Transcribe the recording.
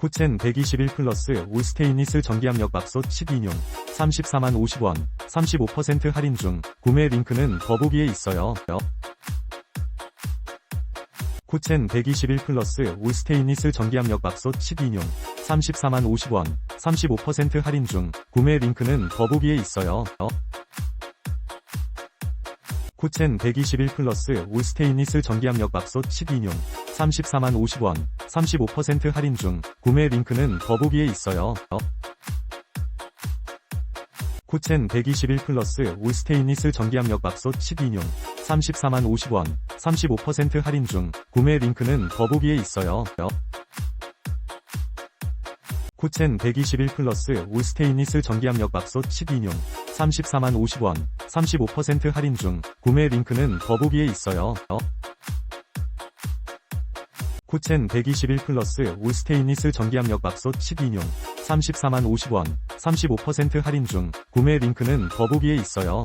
코첸 121 플러스 올스테인리스 전기압력 밥솥 12인용 34만 50원 35% 할인 중 구매 링크는 더보기에 있어요. 코첸 121 플러스 올스테인리스 전기압력 밥솥 12인용 34만 50원 35% 할인 중 구매 링크는 더보기에 있어요. 코첸 121 플러스 올스테인리스 전기압력 밥솥 12인용 34만 50원 35% 할인 중 구매 링크는 더보기에 있어요. 코첸 121 플러스 올스테인리스 전기압력 밥솥 12인용 34만 50원 35% 할인 중 구매 링크는 더보기에 있어요. 코첸 121 플러스 올스테인리스 전기압력 밥솥 12인용 34만 50원 35% 할인 중 구매 링크는 더보기에 있어요. 코첸 121 플러스 올스테인리스 전기압력 밥솥 12인용 34만 50원 35% 할인 중 구매 링크는 더보기에 있어요.